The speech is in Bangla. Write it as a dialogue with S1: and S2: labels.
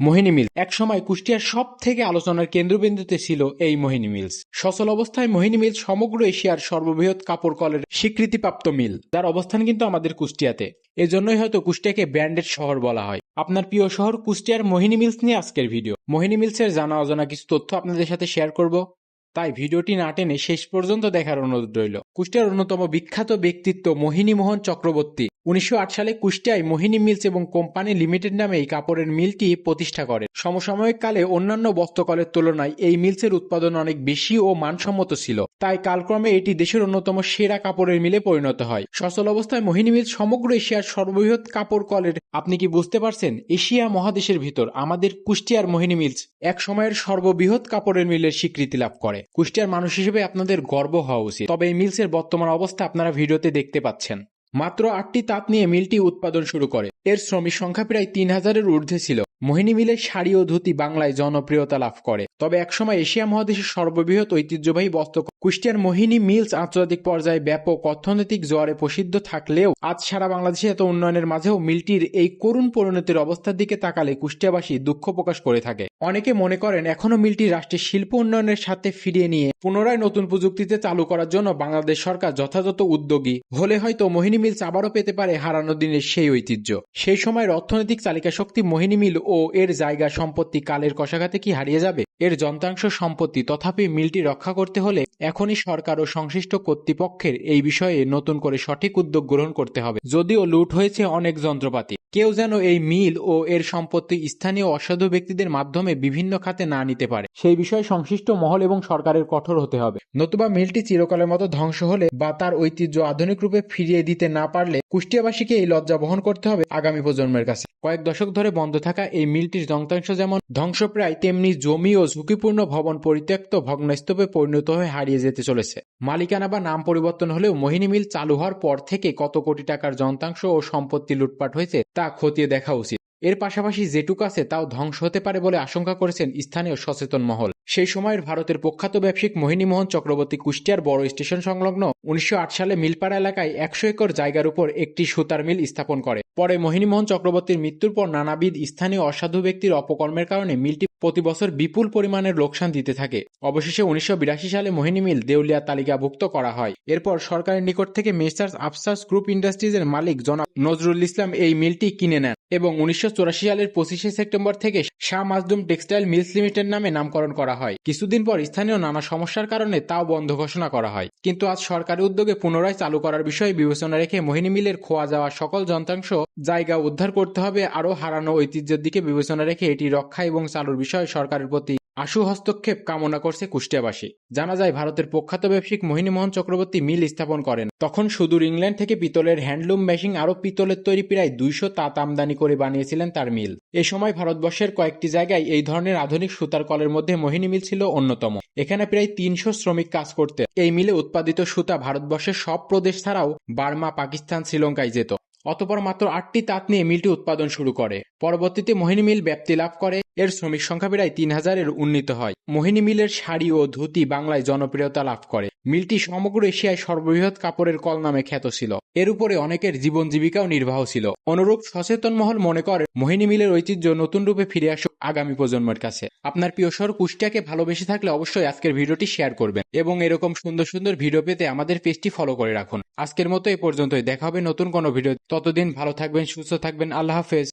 S1: মোহিনী মিল একসময় কুষ্টিয়ার সব থেকে আলোচনার কেন্দ্রবিন্দুতে ছিল এই মোহিনী মিলস। সচল অবস্থায় মোহিনী মিল সমগ্র এশিয়ার সর্ববৃহৎ কাপড় কলের স্বীকৃতিপ্রাপ্ত মিল। যার অবস্থান কিন্তু আমাদের কুষ্টিয়াতে। এজন্যই হয়তো কুষ্টিয়াকে ব্র্যান্ডেড শহর বলা হয়। আপনার প্রিয় শহর কুষ্টিয়ার মোহিনী মিলস নিয়ে আজকের ভিডিও। মোহিনী মিলসের জানা অজানা কিছু তথ্য আপনাদের সাথে শেয়ার করব। তাই ভিডিওটি না টেনে শেষ পর্যন্ত দেখার অনুরোধ রইল। কুষ্টিয়ার অন্যতম বিখ্যাত ব্যক্তিত্ব মোহিনী মোহন চক্রবর্তী। উনিশশো আট সালে কুষ্টিয়ায় মোহিনী মিলস এবং কোম্পানি লিমিটেড নামে এই কাপড়ের মিলটি প্রতিষ্ঠা করে সমসাময়িক কালে অন্যান্য বস্ত্রকলের তুলনায় এই মিলসের উৎপাদন অনেক বেশি ও মানসম্মত ছিল। তাই কালক্রমে এটি দেশের অন্যতম সেরা কাপড়ের মিলে পরিণত হয়। সচল অবস্থায় মোহিনী মিলস সমগ্র এশিয়ার সর্ববৃহৎ কাপড় কলের, আপনি কি বুঝতে পারছেন? এশিয়া মহাদেশের ভিতর আমাদের কুষ্টিয়ার মোহিনী মিলস এক সময়ের সর্ববৃহৎ কাপড়ের মিলের স্বীকৃতি লাভ করে। কুষ্টিয়ার মানুষ হিসেবে আপনাদের গর্ব হওয়া উচিত। তবে এই মিলসের বর্তমান অবস্থা আপনারা ভিডিওতে দেখতে পাচ্ছেন। মাত্র আটটি তাঁত নিয়ে মিলটি উৎপাদন শুরু করে। এর শ্রমিক সংখ্যা প্রায় তিন হাজারের ঊর্ধ্বে ছিল। মোহিনী মিলের শাড়ি ও ধুতি বাংলায় জনপ্রিয়তা লাভ করে। তবে একসময় এশিয়া মহাদেশের সর্ববৃহৎ ঐতিহ্যবাহী বস্ত্র কুষ্টিয়ার মোহিনী মিলস আন্তর্জাতিক পর্যায়ে ব্যাপক অর্থনৈতিক জোয়ারে প্রসিদ্ধ থাকলেও আজ সারা বাংলাদেশে এত উন্নয়নের মাঝেও মিলটির এই করুণ পরিণতির অবস্থার দিকে তাকালে কুষ্টিয়াবাসী দুঃখ প্রকাশ করে থাকে। অনেকে মনে করেন এখনও মিলটি রাষ্ট্রের শিল্প উন্নয়নের সাথে ফিরিয়ে নিয়ে পুনরায় নতুন প্রযুক্তিতে চালু করার জন্য বাংলাদেশ সরকার যথাযথ উদ্যোগী। হলে হয়তো মোহিনী মিলস আবারও পেতে পারে হারানো দিনের সেই ঐতিহ্য। সেই সময়ের অর্থনৈতিক চালিকা শক্তি মোহিনী মিল ও এর জায়গা সম্পত্তি কালের কষাঘাতে কি হারিয়ে যাবে? এর যন্ত্রাংশ সম্পত্তি তথাপি মিলটি রক্ষা করতে হলে এখনই সরকার ও সংশ্লিষ্ট কর্তৃপক্ষের এই বিষয়ে নতুন করে সঠিক উদ্যোগ গ্রহণ করতে হবে। যদিও লুট হয়েছে অনেক যন্ত্রপাতি, কেউ যেন এই মিল ও এর সম্পত্তি স্থানীয় অসাধু ব্যক্তিদের মাধ্যমে বিভিন্ন খাতে না নিতে পারে। সেই বিষয়ে সংশ্লিষ্ট মহল এবং সরকারের কঠোর হতে হবে। নতুবা মিলটি চিরকালের মতো ধ্বংস হলে বা তার ঐতিহ্য আধুনিক রূপে ফিরিয়ে দিতে না পারলে কুষ্টিয়াবাসীকে এই লজ্জা বহন করতে হবে আগামী প্রজন্মের কাছে। কয়েক দশক ধরে বন্ধ থাকা এই মিলটির যন্ত্রাংশ যেমন ধ্বংসপ্রায়, তেমনি জমি ও ঝুঁকিপূর্ণ ভবন পরিত্যক্ত ভগ্নস্তূপে পরিণত হয়ে হারিয়ে যেতে চলেছে। মালিকানা বা নাম পরিবর্তন হলেও মোহিনী মিল চালু হওয়ার পর থেকে কত কোটি টাকার যন্ত্রাংশ ও সম্পত্তি লুটপাট হয়েছে তা খতিয়ে দেখা উচিত। এর পাশাপাশি যেটুক আছে তাও ধ্বংস হতে পারে বলে আশঙ্কা করেছেন স্থানীয় সচেতন মহল। সেই সময়ের ভারতের প্রখ্যাত ব্যবসায়িক মোহিনী মোহন চক্রবর্তী কুষ্টিয়ার বড় স্টেশন সংলগ্ন উনিশশো আট সালে মিলপাড়া এলাকায় একশো একর জায়গার উপর একটি সুতার মিল স্থাপন করে। পরে মোহিনী মোহন চক্রবর্তীর মৃত্যুর পর নানাবিধ স্থানীয় অসাধু ব্যক্তির অপকর্মের কারণে মিলটি প্রতি বছর বিপুল পরিমাণের লোকসান দিতে থাকে। অবশেষে উনিশশো বিরাশি সালে মোহিনী মিল দেউলিয়া তালিকাভুক্ত করা হয়। এরপর সরকারের নিকট থেকে মেসার্স আফসার্স গ্রুপ ইন্ডাস্ট্রিজের মালিক জনাব নজরুল ইসলাম এই মিলটি কিনে নেন এবং উনিশশো চুরাশি সালের পঁচিশে সেপ্টেম্বর থেকে Shah Makhdum textile mills limited নামে নামকরণ করা হয়। কিছুদিন পর স্থানীয় নানা সমস্যার কারণে তাও বন্ধ ঘোষণা করা হয়। কিন্তু আজ সরকারি উদ্যোগে পুনরায় চালু করার বিষয়ে বিবেচনা রেখে মোহিনী মিলের খোয়া যাওয়া সকল যন্ত্রাংশ জায়গা উদ্ধার করতে হবে, আরও হারানো ঐতিহ্যের দিকে বিবেচনা রেখে এটি রক্ষা এবং চালুর বিষয়ে সরকারের প্রতি আশু হস্তক্ষেপ কামনা করছে কুষ্টিয়াবাসী। জানা যায়, ভারতের প্রখ্যাত ব্যবসায়িক মোহিনী মোহন চক্রবর্তী মিল স্থাপন করেন। তখন সুদূর ইংল্যান্ড থেকে পিতলের হ্যান্ডলুম মেশিন আরও পিতলের তৈরি প্রায় দুইশো তাঁত আমদানি করে বানিয়েছিলেন তার মিল। এ সময় ভারতবর্ষের কয়েকটি জায়গায় এই ধরনের আধুনিক সুতার কলের মধ্যে মোহিনী মিল ছিল অন্যতম। এখানে প্রায় তিনশো শ্রমিক কাজ করতে এই মিলে উৎপাদিত সুতা ভারতবর্ষের সব প্রদেশ ছাড়াও বার্মা, পাকিস্তান, শ্রীলঙ্কায় যেত। অতপর মাত্র আটটি তাঁত নিয়ে মিলটি উৎপাদন শুরু করে। পরবর্তীতে মোহিনী মিল ব্যাপ্তি লাভ করে। এর শ্রমিক সংখ্যা প্রায় তিন হাজারের উন্নীত হয়। মোহিনী মিলের শাড়ি ও ধুতি বাংলায় জনপ্রিয়তা লাভ করে। মিলটি সমগ্র এশিয়ায় সর্ববৃহৎ কাপড়ের কল নামে খ্যাত ছিল। এর উপরে অনেকের জীবন জীবিকাও নির্বাহ ছিল। অনুরূপ সচেতন মহল মনে করে, মোহিনী মিলের ঐতিহ্য নতুন রূপে ফিরে আসুক আগামী প্রজন্মের কাছে। আপনার প্রিয় শহর কুষ্টিয়াকে ভালোবেসে থাকলে অবশ্যই আজকের ভিডিওটি শেয়ার করবেন এবং এরকম সুন্দর সুন্দর ভিডিও পেতে আমাদের পেজটি ফলো করে রাখুন। আজকের মতো এ পর্যন্তই। দেখা হবে নতুন কোনো ভিডিও ততদিন ভালো থাকবেন, সুস্থ থাকবেন। আল্লাহ হাফেজ।